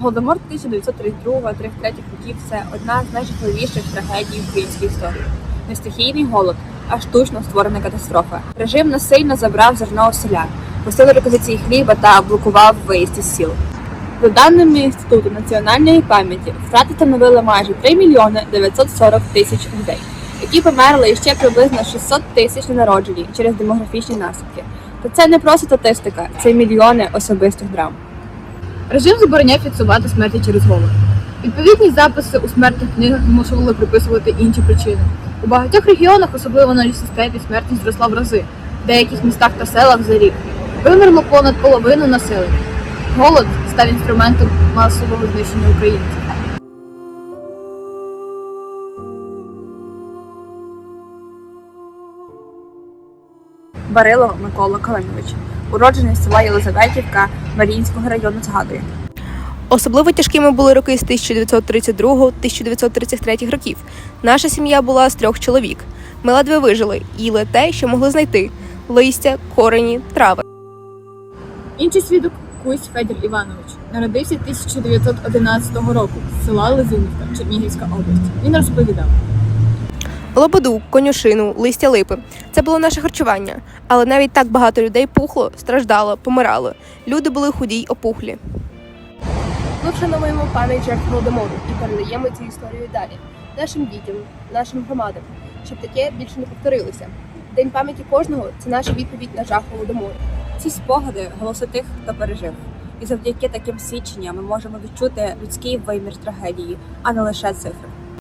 Голодомор 1932-33 років це одна з найжахливіших трагедій української історії. Не стихійний голод, а штучно створена катастрофа. Режим насильно забрав зерно у селян, посилив реквізиції хліба та блокував виїзд із сіл. За даними Інституту національної пам'яті, втрати становили майже 3 мільйони 940 тисяч людей, які померли і ще приблизно 600 тисяч ненароджені через демографічні наслідки. Та це не просто статистика, це мільйони особистих драм. Режим забороняв фіксувати смерті через голод. Відповідні записи у смертних книгах змушували приписувати інші причини. У багатьох регіонах, особливо на лісостепі, смертність зросла в рази. В деяких містах та селах за рік вимерло понад половину населення. Голод став інструментом масового знищення українців. Барило Микола Калинович, уроджений села Єлизаветівка Маріїнського району згадує. Особливо тяжкими були роки з 1932-1933 років. Наша сім'я була з трьох чоловік. Ми ледве вижили, їли те, що могли знайти: листя, корені, трави. Інший свідок Кусь Федір Іванович народився 1911 року з села Лизинівка, Чернігівська область. Він розповідав. Лободу, конюшину, листя липи. Це було наше харчування. Але навіть так багато людей пухло, страждало, помирало. Люди були худі й опухлі. Ми вшановуємо пам'ять жертв голодомору і передаємо цю історію далі нашим дітям, нашим громадам, щоб таке більше не повторилося. День пам'яті кожного це наша відповідь на жах голодомору. Ці спогади голоси тих, хто пережив. І завдяки таким свідченням ми можемо відчути людський вимір трагедії, а не лише цифри.